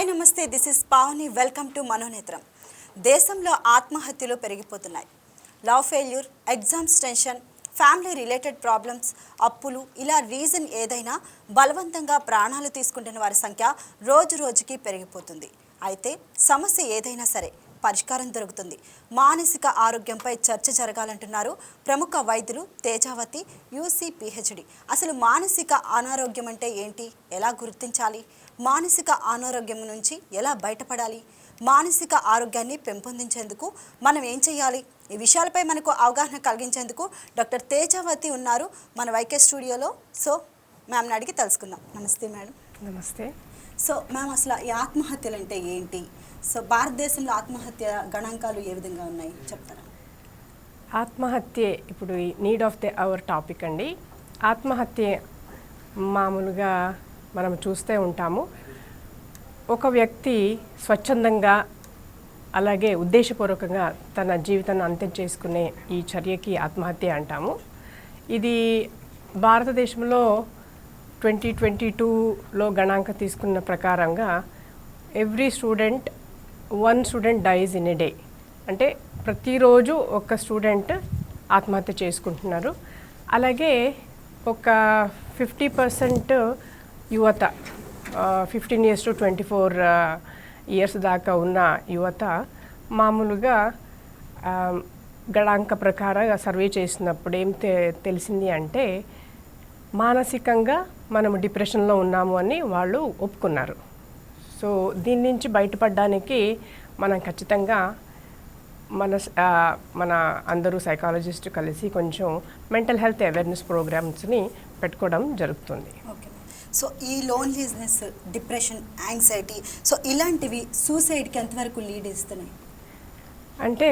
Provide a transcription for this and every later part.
Hi నమస్తే. This is Pavani welcome to Manonetram దేశంలో ఆత్మహత్యలు పెరిగిపోతున్నాయి. Love failure exams tension family related problems అప్పులు ఇలా రీజన్ ఏదైనా బలవంతంగా ప్రాణాలు తీసుకుంటున్న వారి సంఖ్య రోజు రోజుకి పెరిగిపోతుంది. అయితే సమస్య ఏదైనా సరే పరిష్కారం దొరుకుతుంది. మానసిక ఆరోగ్యంపై చర్చ జరగాలంటున్నారు ప్రముఖ వైద్యులు తేజావతి యూసీ పిహెచ్డి అసలు మానసిక అనారోగ్యం అంటే ఏంటి? ఎలా గుర్తించాలి? మానసిక అనారోగ్యం నుంచి ఎలా బయటపడాలి? మానసిక ఆరోగ్యాన్ని పెంపొందించేందుకు మనం ఏం చేయాలి ఈ విషయాలపై మనకు అవగాహన కలిగించేందుకు డాక్టర్ తేజావతి ఉన్నారు మన వైకే స్టూడియోలో. సో మ్యామ్ని అడిగి తెలుసుకుందాం. నమస్తే మేడం. నమస్తే. సో మ్యామ్ అసలు ఈ ఆత్మహత్యలు అంటే ఏంటి? సో భారతదేశంలో ఆత్మహత్య గణాంకాలు ఏ విధంగా ఉన్నాయి? చెప్తారా? ఆత్మహత్య ఇప్పుడు need of the hour topic అండి. ఆత్మహత్య మామూలుగా మనం చూస్తే ఉంటాము. ఒక వ్యక్తి స్వచ్ఛందంగా అలాగే ఉద్దేశపూర్వకంగా తన జీవితాన్ని అంత్యం చేసుకునే ఈ చర్యకి ఆత్మహత్య అంటాము. ఇది భారతదేశంలో ట్వంటీ ట్వంటీ టూలో గణాంక తీసుకున్న ప్రకారంగా every student one student dies in a day. అంటే ప్రతిరోజు ఒక స్టూడెంట్ ఆత్మహత్య చేసుకుంటున్నారు. అలాగే ఒక ఫిఫ్టీ పర్సెంట్ యువత fifteen years to twenty four years దాకా ఉన్న యువత మామూలుగా గణాంక ప్రకారంగా సర్వే చేసినప్పుడు ఏం తె తెలిసింది అంటే మానసికంగా మనం డిప్రెషన్లో ఉన్నాము అని వాళ్ళు ఒప్పుకున్నారు. సో దీని నుంచి బయటపడడానికి మనం ఖచ్చితంగా మన మన అందరూ సైకాలజిస్ట్ కలిసి కొంచెం మెంటల్ హెల్త్ అవేర్నెస్ ప్రోగ్రామ్స్ని పెట్టుకోవడం జరుగుతుంది. ఓకే. సో ఈ లోన్లీనెస్ డిప్రెషన్ యాంగ్జైటీ సో ఇలాంటివి సూసైడ్కి ఎంతవరకు లీడ్ ఇస్తున్నాయి? అంటే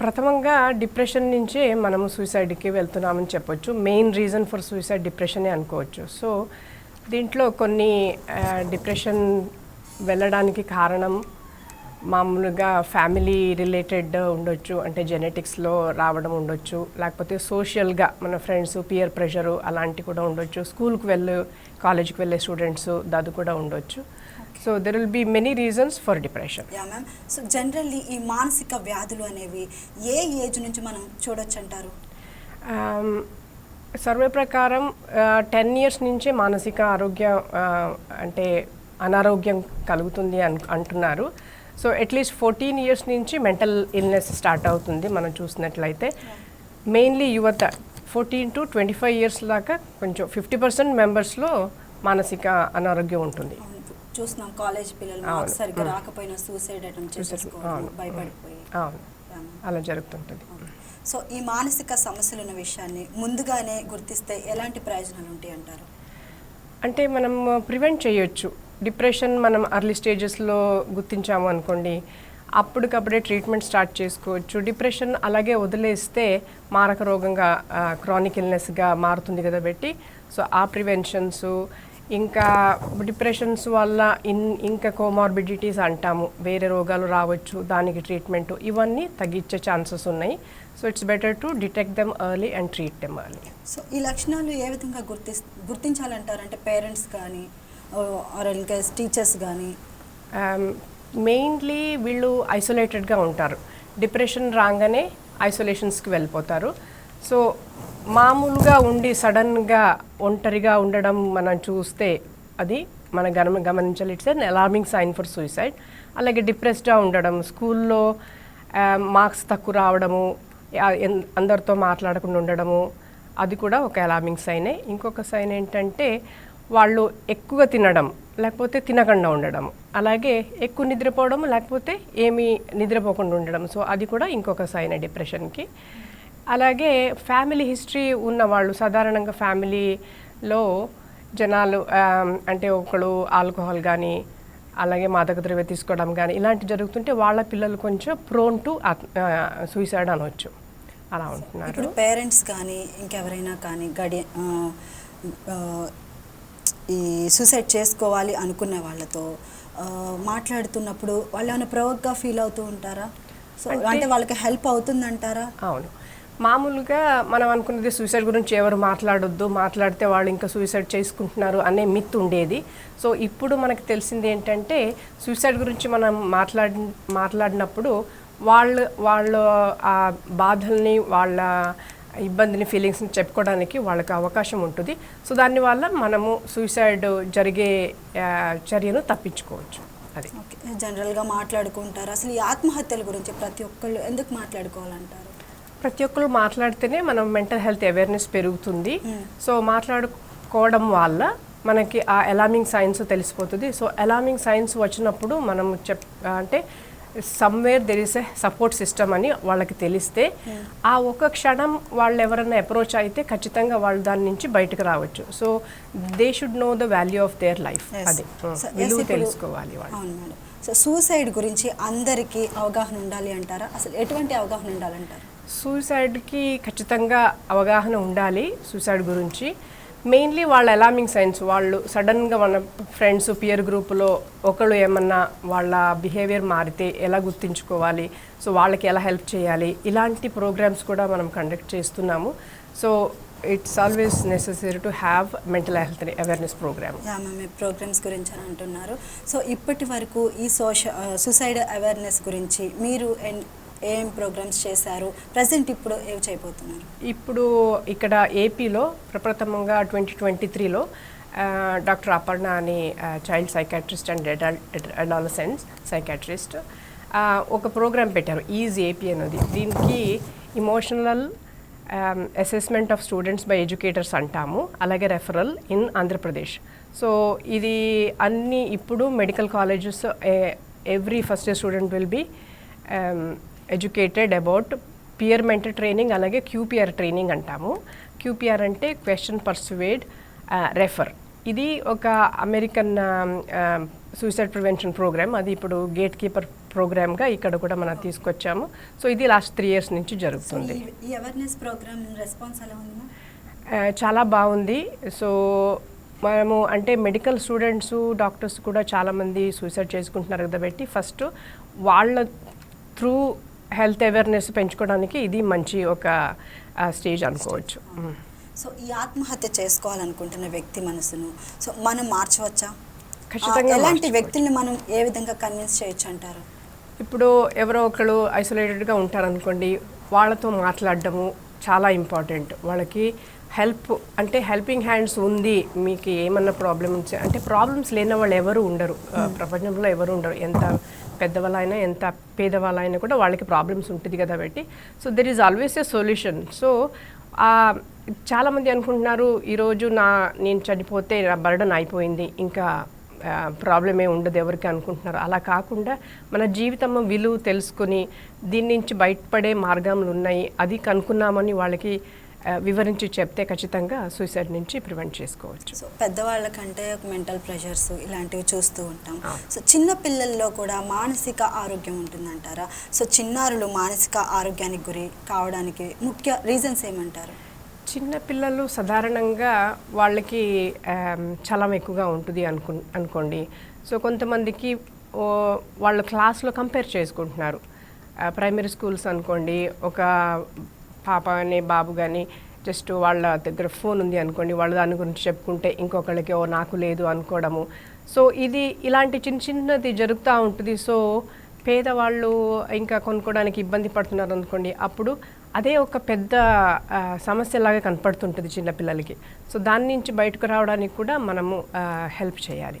ప్రథమంగా డిప్రెషన్ నుంచే మనము సూసైడ్కి వెళ్తున్నామని చెప్పొచ్చు. మెయిన్ రీజన్ ఫర్ సూసైడ్ డిప్రెషనే అనుకోవచ్చు. సో దీంట్లో కొన్ని డిప్రెషన్ వెళ్ళడానికి కారణం మామూలుగా ఫ్యామిలీ రిలేటెడ్ ఉండొచ్చు అంటే జెనెటిక్స్లో రావడం ఉండొచ్చు లేకపోతే సోషల్గా మన ఫ్రెండ్స్ పియర్ ప్రెషరు అలాంటి కూడా ఉండొచ్చు స్కూల్కి వెళ్ళే కాలేజ్కి వెళ్ళే స్టూడెంట్స్ అది కూడా ఉండొచ్చు. So there will be many reasons for depression yeah ma'am so generally ఈ మానసిక వ్యాధులు అనేవి ఏ ఏజ్ నుంచి మనం చూడొచ్చు అంటారు ఆమ్, సర్వే ప్రకారం టెన్ ఇయర్స్ నుంచే మానసిక ఆరోగ్యం ఆ, అంటే అనారోగ్యం కలుగుతుంది అన్ అంటున్నారు. So at least fourteen years నుంచి మెంటల్ ఇల్నెస్ స్టార్ట్ అవుతుంది మనం చూసినట్లయితే. మెయిన్లీ యువత fourteen to twenty five years దాకా కొంచెం ఫిఫ్టీ పర్సెంట్ మెంబర్స్లో మానసిక అనారోగ్యం ఉంటుంది. చూస్తున్నాం కాలేజ్ పిల్లలు సరిగ్గా రాకపోయినా సూసైడ్ అటెంప్ట్ చేసేసుకోవడం అవును. భయపడిపోయి. అలా జరుగుతుంటుంది. సో ఈ మానసిక సమస్యలు ఉన్న విషయాన్ని ముందుగానే గుర్తిస్తే ఎలాంటి ప్రయోజనాలు ఉంటాయి అంటారు అంటే మనం ప్రివెంట్ చేయొచ్చు. డిప్రెషన్ మనం అర్లీ స్టేజెస్లో గుర్తించాము అనుకోండి అప్పటికప్పుడే ట్రీట్మెంట్ స్టార్ట్ చేసుకోవచ్చు. డిప్రెషన్ అలాగే వదిలేస్తే మారక రోగంగా క్రానిక్ ఇల్నెస్గా మారుతుంది కదా పెట్టి సో ఆ ప్రివెన్షన్స్ ఇంకా డిప్రెషన్స్ వల్ల ఇన్ ఇంకా కోమార్బిడిటీస్ అంటాము. వేరే రోగాలు రావచ్చు దానికి ట్రీట్మెంట్ ఇవన్నీ తగ్గించే ఛాన్సెస్ ఉన్నాయి. So it's better to detect them early and treat them early so ఈ లక్షణాలు ఏ విధంగా గుర్తి గుర్తించాలంటారంటే పేరెంట్స్ కానీ టీచర్స్ కానీ మెయిన్లీ వీళ్ళు ఐసోలేటెడ్గా ఉంటారు. డిప్రెషన్ రాగానే ఐసోలేషన్స్కి వెళ్ళిపోతారు. సో మామూలుగా ఉండి సడన్గా ఒంటరిగా ఉండడం మనం చూస్తే అది మన గమ గమనించాలి it's an alarming sign for suicide అలాగే డిప్రెస్డ్గా ఉండడం స్కూల్లో um, మార్క్స్ తక్కువ రావడము అందరితో మాట్లాడకుండా ఉండడము అది కూడా ఒక అలార్మింగ్ సైనే ఇంకొక సైన్ ఏంటంటే వాళ్ళు ఎక్కువ తినడం లేకపోతే తినకుండా ఉండడం. అలాగే ఎక్కువ నిద్రపోవడం లేకపోతే ఏమీ నిద్రపోకుండా ఉండడం. సో అది కూడా ఇంకొక సైన్ డిప్రెషన్కి. అలాగే ఫ్యామిలీ హిస్టరీ ఉన్న వాళ్ళు సాధారణంగా ఫ్యామిలీలో జనాలు అంటే ఒకళ్ళు ఆల్కహాల్ కానీ అలాగే మాదక ద్రవ్య తీసుకోవడం కానీ ఇలాంటి జరుగుతుంటే వాళ్ళ పిల్లలు కొంచెం ప్రోన్ టు సూసైడ్ అనవచ్చు అలా ఉంటున్నారు. పేరెంట్స్ కానీ ఇంకెవరైనా కానీ గడి ఈ సూసైడ్ చేసుకోవాలి అనుకునే వాళ్ళతో మాట్లాడుతున్నప్పుడు వాళ్ళు ఏమైనా ప్రవోక్గా ఫీల్ అవుతూ ఉంటారా? సో అంటే- అంటే వాళ్ళకి హెల్ప్ అవుతుందంటారా? అవును. మామూలుగా మనం అనుకున్నది సూసైడ్ గురించి ఎవరు మాట్లాడొద్దు మాట్లాడితే వాళ్ళు ఇంకా సూసైడ్ చేసుకుంటున్నారు అనే మిత్ ఉండేది. సో ఇప్పుడు మనకు తెలిసింది ఏంటంటే సూసైడ్ గురించి మనం మాట్లాడి మాట్లాడినప్పుడు వాళ్ళు వాళ్ళ ఆ బాధల్ని వాళ్ళ ఇబ్బందిని ఫీలింగ్స్ని చెప్పుకోవడానికి వాళ్ళకి అవకాశం ఉంటుంది. సో దానివల్ల మనము సూసైడ్ జరిగే చర్యను తప్పించుకోవచ్చు. అది. ఓకే. జనరల్గా మాట్లాడుకుంటారు? అసలు ఈ ఆత్మహత్యల గురించి ప్రతి ఒక్కళ్ళు ఎందుకు మాట్లాడుకోవాలంటారు? ప్రతి ఒక్కరు మాట్లాడితేనే మనం మెంటల్ హెల్త్ అవేర్నెస్ పెరుగుతుంది. సో మాట్లాడుకోవడం వల్ల మనకి ఆ అలార్మింగ్ సైన్స్ తెలిసిపోతుంది. సో అలార్మింగ్ సైన్స్ వచ్చినప్పుడు మనం చెప్ అంటే somewhere there is a support system అని వాళ్ళకి తెలిస్తే ఆ ఒక క్షణం వాళ్ళు ఎవరైనా అప్రోచ్ అయితే ఖచ్చితంగా వాళ్ళు దాని నుంచి బయటకు రావచ్చు. So they should know the value of their life. అది. విలువ తెలుసుకోవాలి వాళ్ళు. సో సూసైడ్ గురించి అందరికీ అవగాహన ఉండాలి అంటారా? అసలు ఎటువంటి అవగాహన ఉండాలంటారు? సూసైడ్కి ఖచ్చితంగా అవగాహన ఉండాలి సూసైడ్ గురించి. మెయిన్లీ వాళ్ళ అలామింగ్ సైన్స్ వాళ్ళు సడన్గా మన ఫ్రెండ్స్ పియర్ గ్రూపులో ఒకళ్ళు ఏమన్నా వాళ్ళ బిహేవియర్ మారితే ఎలా గుర్తించుకోవాలి? సో వాళ్ళకి ఎలా హెల్ప్ చేయాలి? ఇలాంటి ప్రోగ్రామ్స్ కూడా మనం కండక్ట్ చేస్తున్నాము. So it's always necessary to have mental health awareness program me programs గురించి అని అంటున్నారు. సో ఇప్పటి వరకు ఈ సోషల్ సుసైడ్ అవేర్నెస్ గురించి మీరు ఎన్- ఏం ప్రోగ్రామ్స్ చేశారు? ప్రజెంట్ ఇప్పుడు ఏవి చేయబోతున్నారు? ఇప్పుడు ఇక్కడ ఏపీలో ప్రప్రథమంగా ట్వంటీ ట్వంటీ త్రీలో డాక్టర్ అపర్ణ అని child psychiatrist and adolescence psychiatrist ఒక ప్రోగ్రామ్ పెట్టారు ఈజ్ ఏపీ అనేది దీనికి emotional assessment of students by educators అంటాము అలాగే రెఫరల్ ఇన్ ఆంధ్రప్రదేశ్. సో ఇది అన్ని ఇప్పుడు medical colleges every first year student will be educated about peer mentor training అలాగే క్యూపిఆర్ ట్రైనింగ్ అంటాము. క్యూపిఆర్ అంటే క్వశ్చన్ పర్సువేడ్ రెఫర్. ఇది ఒక అమెరికన్ సూసైడ్ ప్రివెన్షన్ ప్రోగ్రామ్. అది ఇప్పుడు గేట్ కీపర్ ప్రోగ్రామ్గా ఇక్కడ కూడా మనం తీసుకొచ్చాము. సో ఇది లాస్ట్ త్రీ ఇయర్స్ నుంచి జరుగుతుంది. ఈ- ఈ అవేర్నెస్ ప్రోగ్రామ్ రెస్పాన్స్ ఎలా ఉంది చాలా బాగుంది. సో మనము అంటే మెడికల్ స్టూడెంట్స్ డాక్టర్స్ కూడా చాలామంది సూసైడ్ చేసుకుంటున్నారు కాబట్టి ఫస్ట్ వాళ్ళ త్రూ హెల్త్ అవేర్నెస్ పెంచుకోవడానికి ఇది మంచి ఒక స్టేజ్ అనుకోవచ్చు. సో ఈ ఆత్మహత్య చేసుకోవాలనుకుంటున్న వ్యక్తి మనసును సో మనం మార్చవచ్చా? ఖచ్చితంగా ఎలాంటి. వ్యక్తుల్ని మనం ఏ విధంగా కన్విన్స్ చేయొచ్చు అంటారు? ఇప్పుడు ఎవరో ఒకళ్ళు ఐసోలేటెడ్గా ఉంటారనుకోండి వాళ్ళతో మాట్లాడడము చాలా ఇంపార్టెంట్. వాళ్ళకి హెల్ప్ అంటే హెల్పింగ్ హ్యాండ్స్ ఉంది మీకు ఏమన్నా ప్రాబ్లమ్స్ అంటే ప్రాబ్లమ్స్ లేని వాళ్ళు ఎవరు ఉండరు. ప్రపంచంలో ఎవరు ఉండరు. ఎంత పెద్దవాళ్ళైనా ఎంత పేదవాళ్ళైనా కూడా వాళ్ళకి ప్రాబ్లమ్స్ ఉంటుంది కదా పెట్టి so there is always a solution so చాలామంది అనుకుంటున్నారు ఈరోజు నా నేను చనిపోతే నా బర్డన్ అయిపోయింది ఇంకా ప్రాబ్లం ఉండదు ఎవరికి అనుకుంటున్నారు. అలా కాకుండా మన జీవితం విలువ తెలుసుకుని దీని నుంచి బయటపడే మార్గములు ఉన్నాయి. అది కనుక్కున్నామని వాళ్ళకి వివరించి చెప్తే ఖచ్చితంగా సూసైడ్ నుంచి ప్రివెంట్ చేసుకోవచ్చు. సో పెద్దవాళ్ళకంటే మెంటల్ ప్రెషర్స్ ఇలాంటివి చూస్తూ ఉంటాం. సో చిన్న పిల్లల్లో కూడా మానసిక ఆరోగ్యం ఉంటుందంటారా? సో చిన్నారులు మానసిక ఆరోగ్యానికి గురి కావడానికి ముఖ్య రీజన్స్ ఏమంటారు? చిన్న పిల్లలు సాధారణంగా వాళ్ళకి చలం ఎక్కువగా ఉంటుంది అనుకు అనుకోండి. సో కొంతమందికి వాళ్ళ క్లాస్లో కంపేర్ చేసుకుంటున్నారు. ప్రైమరీ స్కూల్స్ అనుకోండి ఒక పాప అని బాబు కానీ జస్ట్ వాళ్ళ దగ్గర ఫోన్ ఉంది అనుకోండి వాళ్ళు దాని గురించి చెప్పుకుంటే ఇంకొకళ్ళకి ఓ నాకు లేదు అనుకోవడము. సో ఇది ఇలాంటి చిన్న చిన్నది జరుగుతూ ఉంటుంది. సో పేదవాళ్ళు ఇంకా కొనుక్కోవడానికి ఇబ్బంది పడుతున్నారు అనుకోండి అప్పుడు అదే ఒక పెద్ద సమస్యలాగా కనపడుతుంటుంది చిన్నపిల్లలకి సో దాని నుంచి బయటకు రావడానికి కూడా మనము హెల్ప్ చేయాలి.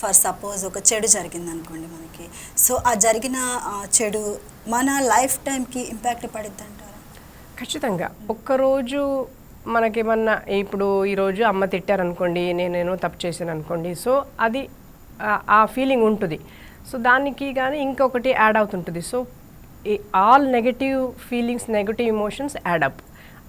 ఫర్ సపోజ్ ఒక చెడు జరిగింది అనుకోండి మనకి. సో ఆ జరిగిన చెడు మన లైఫ్ టైంకి ఇంపాక్ట్ పడిద్ది ఖచ్చితంగా. ఒక్కరోజు మనకేమన్నా ఇప్పుడు ఈరోజు అమ్మ తిట్టారనుకోండి నేనేనో తప్పు చేశాను అనుకోండి సో అది ఆ- ఫీలింగ్ ఉంటుంది. సో దానికి కానీ ఇంకొకటి యాడ్ అవుతుంటుంది. So all negative feelings negative emotions add up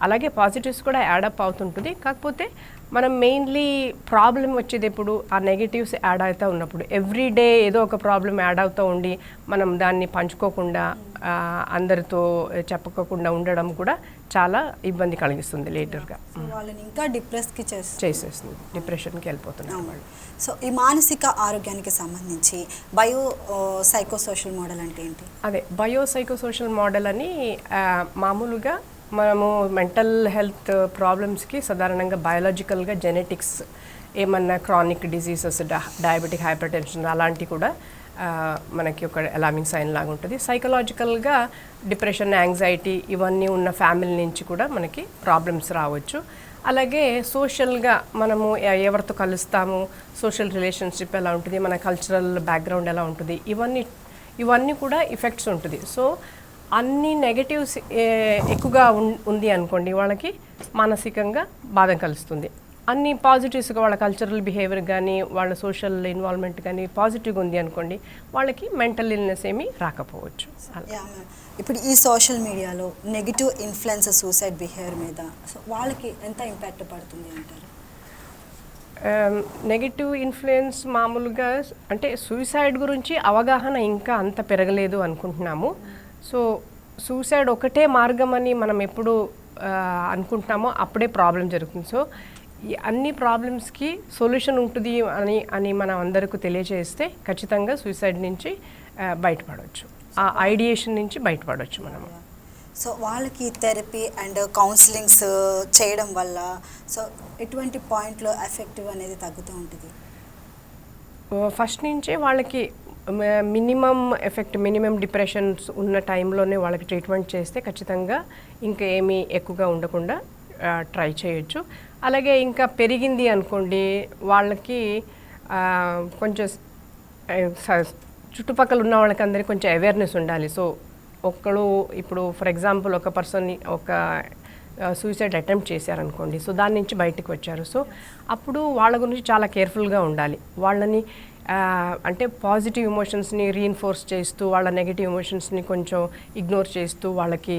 అలాగే పాజిటివ్స్ కూడా యాడప్ అవుతుంటుంది. కాకపోతే మనం మెయిన్లీ ప్రాబ్లం వచ్చేది ఎప్పుడు ఆ నెగటివ్స్ యాడ్ అవుతూ ఉన్నప్పుడు. ఎవ్రీ డే ఏదో ఒక ప్రాబ్లం యాడ్ అవుతూ ఉండి మనం దాన్ని పంచుకోకుండా అందరితో చెప్పుకోకుండా ఉండడం కూడా చాలా ఇబ్బంది కలిగిస్తుంది లేటర్గా వాళ్ళని ఇంకా డిప్రెస్కి చేసేస్తుంది. డిప్రెషన్కి వెళ్ళిపోతున్నారు సో ఈ మానసిక ఆరోగ్యానికి సంబంధించి బయో సైకో సోషల్ మోడల్ అంటే ఏంటి? అదే బయోసైకోసోషల్ మోడల్ అని మామూలుగా మనము మెంటల్ హెల్త్ ప్రాబ్లమ్స్కి సాధారణంగా బయాలజికల్గా జెనెటిక్స్ ఏమన్నా chronic diseases diabetic hypertension అలాంటివి కూడా మనకి ఒక అలామింగ్ సైన్ లాగా ఉంటుంది. సైకలాజికల్గా డిప్రెషన్ యాంగ్జైటీ ఇవన్నీ ఉన్న ఫ్యామిలీ నుంచి కూడా మనకి ప్రాబ్లమ్స్ రావచ్చు. అలాగే సోషల్గా మనము ఎ- ఎవరితో కలుస్తాము సోషల్ రిలేషన్షిప్ ఎలా ఉంటుంది మన కల్చరల్ బ్యాక్గ్రౌండ్ ఎలా ఉంటుంది ఇవన్నీ ఇవన్నీ కూడా ఇఫెక్ట్స్ ఉంటుంది. సో అన్ని నెగటివ్స్ ఎక్కువగా ఉంది అనుకోండి వాళ్ళకి మానసికంగా బాధ కలుస్తుంది. అన్ని పాజిటివ్స్గా వాళ్ళ కల్చరల్ బిహేవియర్ కానీ వాళ్ళ సోషల్ ఇన్వాల్వ్మెంట్ కానీ పాజిటివ్గా ఉంది అనుకోండి వాళ్ళకి మెంటల్ ఇల్నెస్ ఏమీ రాకపోవచ్చు. ఇప్పుడు ఈ సోషల్ మీడియాలో నెగిటివ్ ఇన్ఫ్లుయెన్స్ సూసైడ్ బిహేవియర్ మీద సో వాళ్ళకి ఎంత ఇంపాక్ట్ పడుతుంది అంటారు? నెగిటివ్ ఇన్ఫ్లుయెన్స్ మామూలుగా అంటే సూసైడ్ గురించి అవగాహన ఇంకా అంత పెరగలేదు అనుకుంటున్నాము. సో సూసైడ్ ఒకటే మార్గం అని మనం ఎప్పుడు అనుకుంటున్నామో అప్పుడే ప్రాబ్లం జరుగుతుంది. సో ఈ అన్ని ప్రాబ్లమ్స్కి సొల్యూషన్ ఉంటుంది అని అని మనం అందరికీ తెలియజేస్తే ఖచ్చితంగా సూసైడ్ నుంచి బయటపడవచ్చు ఆ ఐడియేషన్ నుంచి బయటపడవచ్చు మనము. సో వాళ్ళకి థెరపీ అండ్ కౌన్సిలింగ్స్ చేయడం వల్ల సో ఎటువంటి పాయింట్లో ఎఫెక్టివ్ అనేది తగ్గుతూ ఉంటుంది? ఫస్ట్ నుంచే వాళ్ళకి మినిమం ఎఫెక్ట్ మినిమం డిప్రెషన్స్ ఉన్న టైంలోనే వాళ్ళకి ట్రీట్మెంట్ చేస్తే ఖచ్చితంగా ఇంకా ఏమీ ఎక్కువగా ఉండకుండా ట్రై చేయొచ్చు. అలాగే ఇంకా పెరిగింది అనుకోండి వాళ్ళకి కొంచెం చుట్టుపక్కల ఉన్న వాళ్ళకి అందరికీ కొంచెం అవేర్నెస్ ఉండాలి. సో ఒక్కడు ఇప్పుడు ఫర్ ఎగ్జాంపుల్ ఒక పర్సన్ ఒక సూసైడ్ అటెంప్ట్ చేశారనుకోండి సో దాని నుంచి బయటకు వచ్చారు. సో అప్పుడు వాళ్ళ గురించి చాలా కేర్ఫుల్గా ఉండాలి. వాళ్ళని అంటే పాజిటివ్ ఎమోషన్స్ని రీఇన్ఫోర్స్ చేస్తూ వాళ్ళ నెగిటివ్ ఎమోషన్స్ని కొంచెం ఇగ్నోర్ చేస్తూ వాళ్ళకి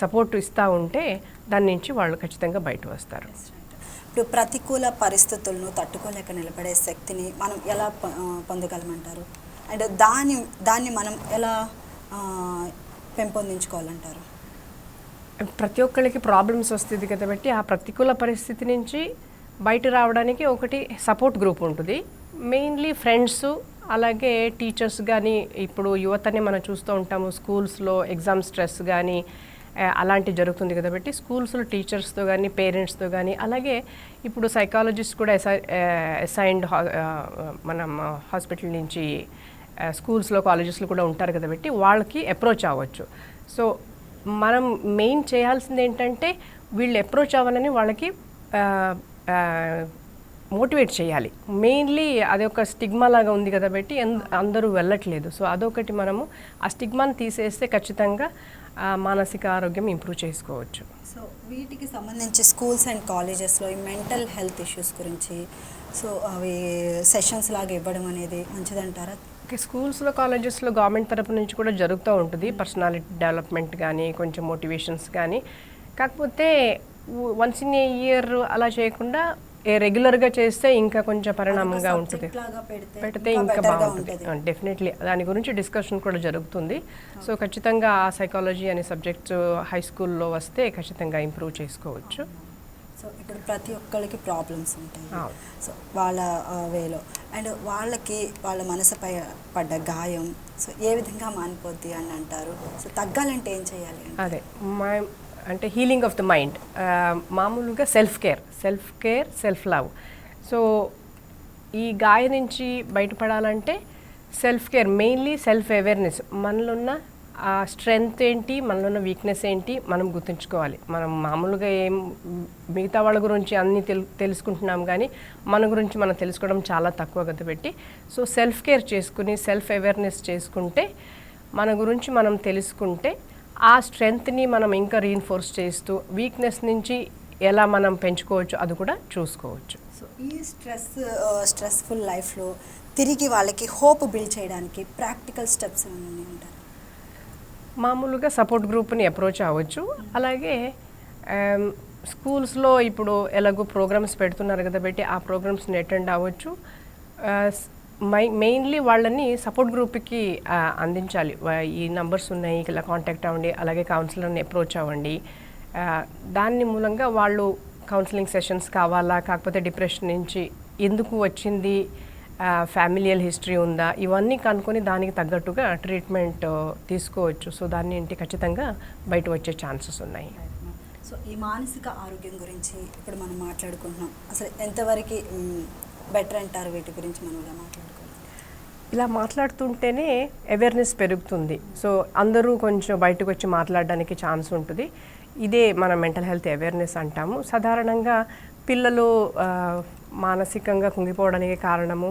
సపోర్ట్ ఇస్తూ ఉంటే దాని నుంచి వాళ్ళు ఖచ్చితంగా బయట వస్తారు. ఇప్పుడు ప్రతికూల పరిస్థితులను తట్టుకోలేక నిలబడే శక్తిని మనం ఎలా పొందగలమంటారు? అండ్ దాన్ని దాన్ని మనం ఎలా పెంపొందించుకోవాలంటారు? ప్రతి ఒక్కరికి ప్రాబ్లమ్స్ వస్తుంది కాబట్టి ఆ ప్రతికూల పరిస్థితి నుంచి బయట రావడానికి ఒకటి సపోర్ట్ గ్రూప్ ఉంటుంది. మెయిన్లీ ఫ్రెండ్స్ అలాగే టీచర్స్ కానీ ఇప్పుడు యువతని మనం చూస్తూ ఉంటాము స్కూల్స్లో ఎగ్జామ్ స్ట్రెస్ కానీ అలాంటి జరుగుతుంది కాబట్టి స్కూల్స్లో టీచర్స్తో కానీ పేరెంట్స్తో కానీ అలాగే ఇప్పుడు సైకాలజిస్ట్ కూడా ఎసై అసైన్డ్ మనం హాస్పిటల్ నుంచి స్కూల్స్లో కాలేజెస్లో కూడా ఉంటారు కాబట్టి వాళ్ళకి అప్రోచ్ అవ్వచ్చు. సో మనం మెయిన్ చేయాల్సింది ఏంటంటే వీళ్ళు అప్రోచ్ అవ్వాలని వాళ్ళకి మోటివేట్ చేయాలి. మెయిన్లీ అది ఒక స్టిగ్మా లాగా ఉంది కాబట్టి ఎంద- అందరూ వెళ్ళట్లేదు. సో అదొకటి మనము ఆ స్టిగ్మాని తీసేస్తే ఖచ్చితంగా మానసిక ఆరోగ్యం ఇంప్రూవ్ చేసుకోవచ్చు. సో వీటికి సంబంధించి స్కూల్స్ అండ్ కాలేజెస్లో ఈ మెంటల్ హెల్త్ ఇష్యూస్ గురించి సో అవి సెషన్స్ లాగా ఇవ్వడం అనేది మంచిదంటారా? ఓకే స్కూల్స్లో కాలేజెస్లో గవర్నమెంట్ తరపు నుంచి కూడా జరుగుతూ ఉంటుంది. పర్సనాలిటీ డెవలప్మెంట్ కానీ కొంచెం మోటివేషన్స్ కానీ కాకపోతే వన్స్ ఇన్ ఏ ఇయర్ అలా చేయకుండా రెగ్యులర్గా చేస్తే ఇంకా కొంచెం పరిణామంగా ఉంటుంది. పెడితే ఇంకా బాగుంటుంది. డెఫినెట్లీ దాని గురించి డిస్కషన్ కూడా జరుగుతుంది. సో ఖచ్చితంగా ఆ సైకాలజీ అనే సబ్జెక్ట్ హై స్కూల్లో వస్తే ఖచ్చితంగా ఇంప్రూవ్ చేసుకోవచ్చు. సో ఇప్పుడు ప్రతి ఒక్కరికి ప్రాబ్లమ్స్ ఉంటాయి. సో వాళ్ళ వేలో. అండ్ వాళ్ళకి వాళ్ళ మనసుపై పడ్డ గాయం సో ఏ విధంగా మానిపోద్ది అని అంటారు? సో తగ్గాలంటే ఏం చేయాలి అంటే? అదే. మా అంటే హీలింగ్ ఆఫ్ ద మైండ్ మామూలుగా self care self care self love so ఈ గాయ నుంచి బయటపడాలంటే self care mainly self awareness మనలో ఉన్న ఆ స్ట్రెంగ్త్ ఏంటి మనలో ఉన్న వీక్నెస్ ఏంటి మనం గుర్తుంచుకోవాలి. మనం మామూలుగా ఏం మిగతా వాళ్ళ గురించి అన్నీ తెలు తెలుసుకుంటున్నాం కానీ మన గురించి మనం తెలుసుకోవడం చాలా తక్కువ పెట్టి. సో సెల్ఫ్ కేర్ చేసుకుని సెల్ఫ్ అవేర్నెస్ చేసుకుంటే మన గురించి మనం తెలుసుకుంటే ఆ స్ట్రెంగ్త్ని మనం ఇంకా రీఇన్ఫోర్స్ చేస్తూ వీక్నెస్ నుంచి ఎలా మనం పెంచుకోవచ్చు అది కూడా చూసుకోవచ్చు. సో ఈ స్ట్రెస్ స్ట్రెస్ఫుల్ లైఫ్లో తిరిగి వాళ్ళకి హోప్ బిల్డ్ చేయడానికి ప్రాక్టికల్ స్టెప్స్ ఏమైనా మామూలుగా సపోర్ట్ గ్రూప్ని అప్రోచ్ అవ్వచ్చు. అలాగే స్కూల్స్లో ఇప్పుడు ఎలాగో ప్రోగ్రామ్స్ పెడుతున్నారు కదా పెట్టి ఆ ప్రోగ్రామ్స్ని అటెండ్ అవ్వచ్చు. మై మెయిన్లీ వాళ్ళని సపోర్ట్ గ్రూప్కి అందించాలి. ఈ నంబర్స్ ఉన్నాయి ఇలా కాంటాక్ట్ అవ్వండి అలాగే కౌన్సిలర్ని అప్రోచ్ అవ్వండి. దాని మూలంగా వాళ్ళు కౌన్సిలింగ్ సెషన్స్ కావాలా కాకపోతే డిప్రెషన్ నుంచి ఎందుకు వచ్చింది ఫ్యామిలియల్ హిస్టరీ ఉందా ఇవన్నీ కనుక్కొని దానికి తగ్గట్టుగా ట్రీట్మెంట్ తీసుకోవచ్చు. సో దాన్ని ఏంటి ఖచ్చితంగా బయట వచ్చే ఛాన్సెస్ ఉన్నాయి. సో ఈ మానసిక ఆరోగ్యం గురించి ఇప్పుడు మనం మాట్లాడుకుంటున్నాం. అసలు ఎంతవరకు బెటర్ అంటారు వీటి గురించి మనం ఇలా మాట్లాడుకుంటాం? ఇలా మాట్లాడుతుంటేనే అవేర్నెస్ పెరుగుతుంది. సో అందరూ కొంచెం బయటకు వచ్చి మాట్లాడడానికి ఛాన్స్ ఉంటుంది. ఇదే మన మెంటల్ హెల్త్ అవేర్నెస్ అంటాము. సాధారణంగా పిల్లలు మానసికంగా కుంగిపోవడానికి కారణము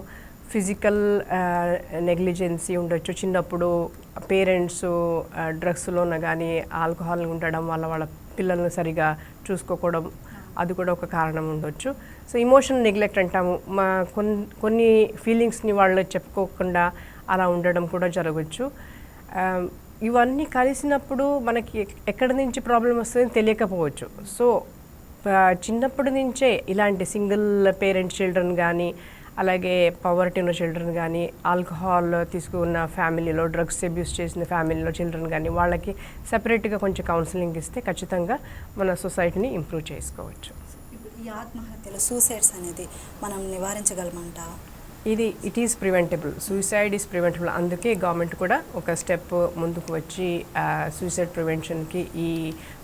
ఫిజికల్ నెగ్లిజెన్సీ ఉండొచ్చు. చిన్నప్పుడు పేరెంట్స్ డ్రగ్స్లోన కానీ ఆల్కహాల్ ఉండడం వల్ల వాళ్ళ పిల్లల్ని సరిగా చూసుకోకపోవడం అది కూడా ఒక కారణం ఉండొచ్చు. సో ఇమోషన్ నెగ్లెక్ట్ అంటాము. మా కొన్ని కొన్ని ఫీలింగ్స్ని వాళ్ళు చెప్పుకోకుండా అలా ఉండడం కూడా జరగచ్చు. ఇవన్నీ కలిసినప్పుడు మనకి ఎక్కడి నుంచి ప్రాబ్లం వస్తుందని తెలియకపోవచ్చు. సో చిన్నప్పటి నుంచే ఇలాంటి సింగిల్ పేరెంట్ చిల్డ్రన్ కానీ అలాగే పవర్టీ ఉన్న చిల్డ్రన్ కానీ ఆల్కహాల్ తీసుకున్న ఫ్యామిలీలో డ్రగ్స్ అబ్యూస్ చేసిన ఫ్యామిలీలో చిల్డ్రన్ కానీ వాళ్ళకి సపరేట్గా కొంచెం కౌన్సిలింగ్ ఇస్తే ఖచ్చితంగా మన సొసైటీని ఇంప్రూవ్ చేసుకోవచ్చు. ఈ ఆత్మహత్యలు సూసైడ్స్ అనేది మనం నివారించగలమంటావా ఇది it is preventable suicide is preventable అందుకే గవర్నమెంట్ కూడా ఒక స్టెప్ ముందుకు వచ్చి సూసైడ్ ప్రివెన్షన్కి ఈ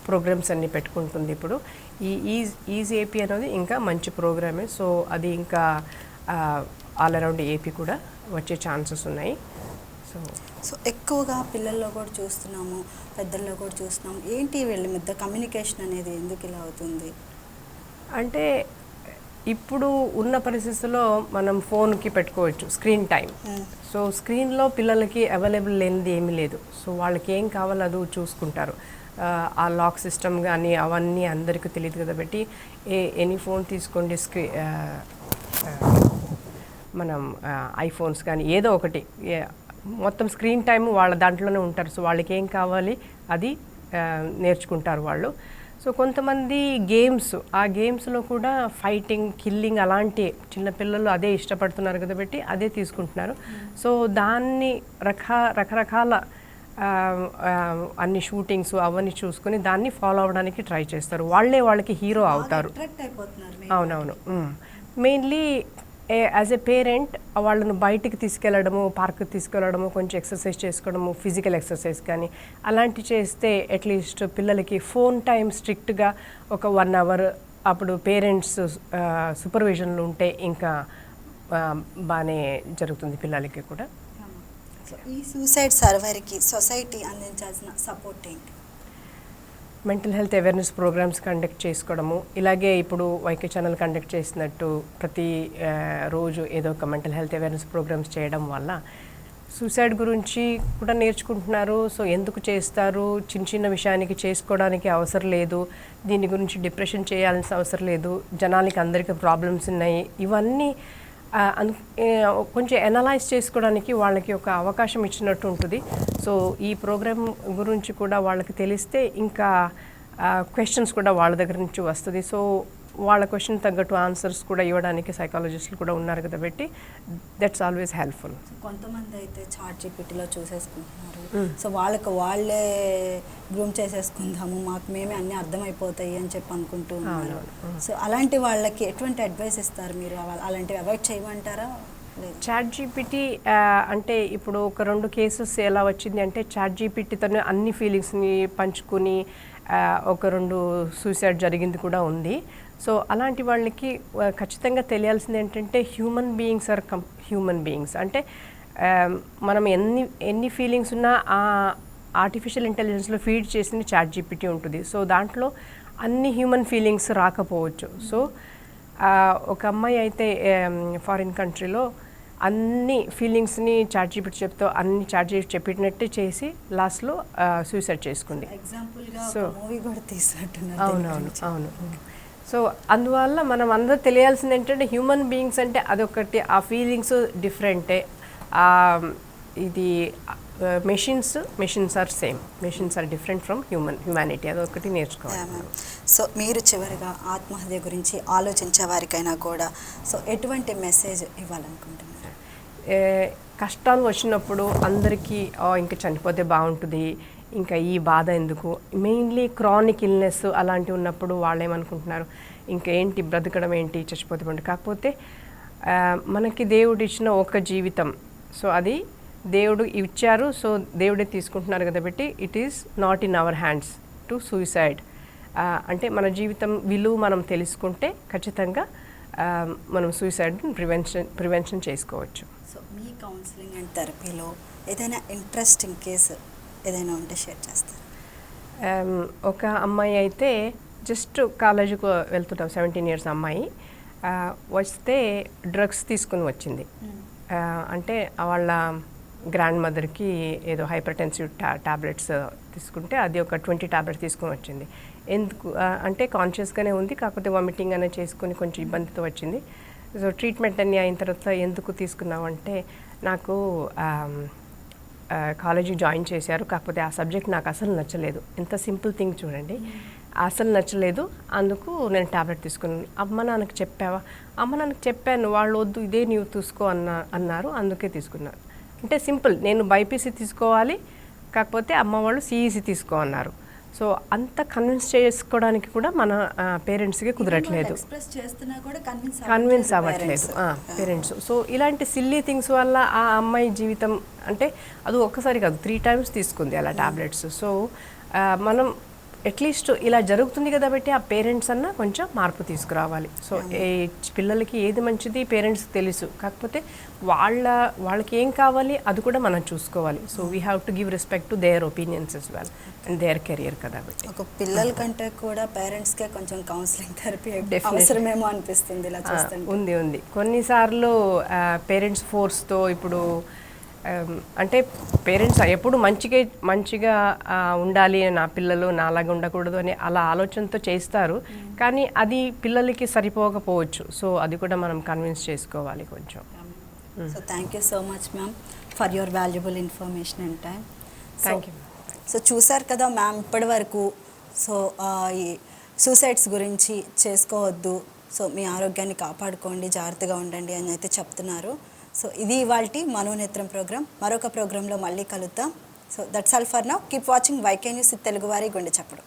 ప్రోగ్రామ్స్ అన్ని పెట్టుకుంటుంది ఇప్పుడు. ఈ ఈజ్ ఈజ్ ఏపీ అనేది ఇంకా మంచి ప్రోగ్రామే సో అది ఇంకా ఆల్ అరౌండ్ ఏపీ కూడా వచ్చే ఛాన్సెస్ ఉన్నాయి. సో సో ఎక్కువగా పిల్లల్లో కూడా చూస్తున్నాము పెద్దల్లో కూడా చూస్తున్నాము. ఏంటి వీళ్ళ మధ్య కమ్యూనికేషన్ అనేది ఎందుకు ఇలా అవుతుంది? అంటే ఇప్పుడు ఉన్న పరిస్థితుల్లో మనం ఫోన్కి పెట్టుకోవచ్చు స్క్రీన్ టైం. సో స్క్రీన్లో పిల్లలకి అవైలబుల్ లేనిది ఏమీ లేదు. సో వాళ్ళకి ఏం కావాలో అది చూసుకుంటారు. ఆ, లాక్ సిస్టమ్ కానీ అవన్నీ అందరికీ తెలియదు కాబట్టి ఏ ఎనీ ఫోన్ తీసుకోండి స్క్రీ మనం ఐఫోన్స్ కానీ ఏదో ఒకటి మొత్తం స్క్రీన్ టైం వాళ్ళ దాంట్లోనే ఉంటారు. సో వాళ్ళకి ఏం కావాలి? అది నేర్చుకుంటారు వాళ్ళు. సో కొంతమంది గేమ్స్ ఆ గేమ్స్లో కూడా ఫైటింగ్ కిల్లింగ్ అలాంటి చిన్నపిల్లలు అదే ఇష్టపడుతున్నారు కాబట్టి అదే తీసుకుంటున్నారు. సో దాన్ని రక రకరకాల అన్ని షూటింగ్స్ అవన్నీ చూసుకొని దాన్ని ఫాలో అవ్వడానికి ట్రై చేస్తారు. వాళ్ళే వాళ్ళకి హీరో అవుతారు. అవునవును. మెయిన్లీ యాజ్ ఎ పేరెంట్ వాళ్ళను బయటికి తీసుకెళ్ళడము పార్క్కి తీసుకెళ్ళడము కొంచెం ఎక్సర్సైజ్ చేసుకోవడము ఫిజికల్ ఎక్సర్సైజ్ కానీ అలాంటివి చేస్తే అట్లీస్ట్ పిల్లలకి ఫోన్ టైం స్ట్రిక్ట్గా ఒక వన్ అవర్ అప్పుడు పేరెంట్స్ సూపర్విజన్లు ఉంటే ఇంకా బాగానే జరుగుతుంది పిల్లలకి కూడా. ఈ సూసైడ్ సర్వర్కి సొసైటీ అందించాల్సిన సపోర్ట్ ఏంటి? Mental health awareness programs conduct చేసుకోవడము ఇలాగే ఇప్పుడు వైకే ఛానల్ కండక్ట్ చేసినట్టు ప్రతి రోజు ఏదో ఒక మెంటల్ హెల్త్ అవేర్నెస్ ప్రోగ్రామ్స్ చేయడం వల్ల సూసైడ్ గురించి కూడా నేర్చుకుంటున్నారు. సో ఎందుకు చేస్తారు? చిన్న చిన్న విషయానికి చేసుకోవడానికి అవసరం లేదు. దీని గురించి డిప్రెషన్ చేయాల్సిన అవసరం లేదు. జనాలకి అందరికీ ప్రాబ్లమ్స్ ఉన్నాయి. ఇవన్నీ కొంచెం ఎనలైజ్ చేసుకోవడానికి వాళ్ళకి ఒక అవకాశం ఇచ్చినట్టు ఉంటుంది. సో ఈ ప్రోగ్రామ్ గురించి కూడా వాళ్ళకి తెలిస్తే ఇంకా క్వశ్చన్స్ కూడా వాళ్ళ దగ్గర నుంచి వస్తుంది. సో వాళ్ళ క్వశ్చన్ తగ్గట్టు ఆన్సర్స్ కూడా ఇవ్వడానికి సైకాలజిస్టులు కూడా ఉన్నారు కాబట్టి దట్స్ ఆల్వేస్ హెల్ప్ఫుల్ సో కొంతమంది అయితే చాట్ జీపీటీలో చూసేసుకుంటున్నారు సో వాళ్ళకి వాళ్ళే గ్రూమ్ చేసేసుకుందాము మాకు మేమే అన్నీ అర్థమైపోతాయి అని చెప్పి అనుకుంటూ ఉన్నారు. సో అలాంటి వాళ్ళకి ఎటువంటి అడ్వైస్ ఇస్తారు మీరు? అలాంటివి అవాయిడ్ చేయమంటారా? చాట్ జీపీటీ అంటే ఇప్పుడు ఒక రెండు కేసెస్ ఎలా వచ్చింది అంటే చాట్ జీపీటీతోనే అన్ని ఫీలింగ్స్ని పంచుకుని ఒక రెండు సూసైడ్ జరిగింది కూడా ఉంది. సో అలాంటి వాళ్ళకి ఖచ్చితంగా తెలియాల్సింది ఏంటంటే human beings are come human beings అంటే మనం ఎన్ని ఎన్ని ఫీలింగ్స్ ఉన్నా ఆ ఆర్టిఫిషియల్ ఇంటెలిజెన్స్లో ఫీడ్ చేసింది చాట్ జీపీటీ ఉంటుంది. సో దాంట్లో అన్ని హ్యూమన్ ఫీలింగ్స్ రాకపోవచ్చు. సో ఒక అమ్మాయి అయితే ఫారిన్ కంట్రీలో అన్ని ఫీలింగ్స్ని చాట్ జీపీటీ చెప్తూ అన్ని చాట్ జీపీ చెప్పినట్టే చేసి లాస్ట్లో సూసైడ్ చేసుకుంది. తీసినట్టున్నారు అవునవును అవును. సో అందువల్ల మనం అందరూ తెలియాల్సింది ఏంటంటే హ్యూమన్ బీయింగ్స్ అంటే అదొకటి ఆ ఫీలింగ్స్ డిఫరెంటే ఇది machines machines are same machines are different from human humanity అదొకటి నేర్చుకోవాలి. సో మీరు చివరిగా ఆత్మహత్య గురించి ఆలోచించే వారికైనా కూడా సో ఎటువంటి మెసేజ్ ఇవ్వాలనుకుంటున్నారు? కష్టాలు వచ్చినప్పుడు అందరికీ "ఆ, ఇంకా చనిపోతే బాగుంటుంది. ఇంకా ఈ బాధ ఎందుకు? మెయిన్లీ క్రానిక్ ఇల్నెస్ అలాంటివి ఉన్నప్పుడు వాళ్ళు ఏమనుకుంటున్నారు ఇంకా ఏంటి బ్రతకడం ఏంటి? చచ్చిపోతే కాకపోతే మనకి దేవుడు ఇచ్చిన ఒక జీవితం. సో అది దేవుడు ఇచ్చారు. సో దేవుడే తీసుకుంటున్నారు కాబట్టి it is not in our hands to suicide అంటే మన జీవితం విలువ మనం తెలుసుకుంటే ఖచ్చితంగా మనం సూసైడ్ని ప్రివెన్షన్ ప్రివెన్షన్ చేసుకోవచ్చు. సో మీ కౌన్సిలింగ్ అండ్ థెరపీలో ఏదైనా ఇంట్రెస్టింగ్ కేసు ఏదైనా ఉంటే షేర్ చేస్తారు Um, ఒక అమ్మాయి అయితే జస్ట్ కాలేజీకి వెళ్తున్నాం సెవెంటీన్ ఇయర్స్ అమ్మాయి. ఆ, వస్తే డ్రగ్స్ తీసుకుని వచ్చింది. ఆ, అంటే వాళ్ళ గ్రాండ్ మదర్కి ఏదో హైపర్ టెన్సివ్ టా టాబ్లెట్స్ తీసుకుంటే అది ఒక ట్వంటీ టాబ్లెట్స్ తీసుకుని వచ్చింది. ఎందుకు ఆ, అంటే కాన్షియస్గానే ఉంది కాకపోతే వామిటింగ్ అనేది చేసుకుని కొంచెం ఇబ్బందితో వచ్చింది. సో ట్రీట్మెంట్ అన్నీ అయిన తర్వాత ఎందుకు తీసుకున్నావు అంటే నాకు ఆ, కాలేజీ జాయిన్ చేశారు. కాకపోతే ఆ సబ్జెక్ట్ నాకు అసలు నచ్చలేదు. ఎంత సింపుల్ థింగ్ చూడండి. అసలు నచ్చలేదు. అందుకు నేను టాబ్లెట్ తీసుకున్నాను. అమ్మ నాన్నకి చెప్పావా? అమ్మ నాన్నకి చెప్పాను. వాళ్ళు వద్దు ఇదే నీవు తీసుకో అన్న అన్నారు. అందుకే తీసుకున్నాను అంటే సింపుల్ నేను బైపీసీ తీసుకోవాలి. కాకపోతే అమ్మ వాళ్ళు సిఈసి తీసుకో అన్నారు. సో అంత కన్విన్స్ చేసుకోవడానికి కూడా మన పేరెంట్స్కి కుదరట్లేదు. ఎక్స్ప్రెస్ చేస్తున్నా కూడా కన్విన్స్ కన్విన్స్ అవ్వట్లేదు. పేరెంట్స్ సో ఇలాంటి సిల్లీ థింగ్స్ వల్ల ఆ అమ్మాయి జీవితం అంటే అది ఒక్కసారి కాదు త్రీ టైమ్స్ తీసుకుంది అలా టాబ్లెట్స్ సో మనం అట్లీస్ట్ ఇలా జరుగుతుంది కాబట్టి ఆ పేరెంట్స్ అన్న కొంచెం మార్పు తీసుకురావాలి. సో ఏ పిల్లలకి ఏది మంచిది పేరెంట్స్ తెలుసు. కాకపోతే వాళ్ళ వాళ్ళకి ఏం కావాలి అది కూడా మనం చూసుకోవాలి. So we have to give respect to their opinions as well and their career కాబట్టి ఒక పిల్లల కంటే కూడా పేరెంట్స్ కే కొంచెం కౌన్సిలింగ్ థెరపీ. అవసరమేమో అనిపిస్తుంది ఇలా ఉంది ఉంది. కొన్నిసార్లు పేరెంట్స్ ఫోర్స్తో ఇప్పుడు అంటే పేరెంట్స్ ఎప్పుడు మంచిగా మంచిగా ఉండాలి నా పిల్లలు నాలాగా ఉండకూడదు అని అలా ఆలోచనతో చేస్తారు. కానీ అది పిల్లలకి సరిపోకపోవచ్చు. సో అది కూడా మనం కన్విన్స్ చేసుకోవాలి కొంచెం. So thank you so much ma'am for your valuable information and time thank you so చూసారు కదా మ్యామ్ ఇప్పటి వరకు సో ఈ సూసైడ్స్ గురించి చేసుకోవద్దు. సో మీ ఆరోగ్యాన్ని కాపాడుకోండి జాగ్రత్తగా ఉండండి అని అయితే చెప్తున్నారు. సో ఇది ఇవాళ మనోనేత్రం ప్రోగ్రామ్ మరొక ప్రోగ్రాంలో మళ్ళీ కలుద్దాం. So that's all for now keep watching YK news తెలుగువారి గుండె చప్పుడు.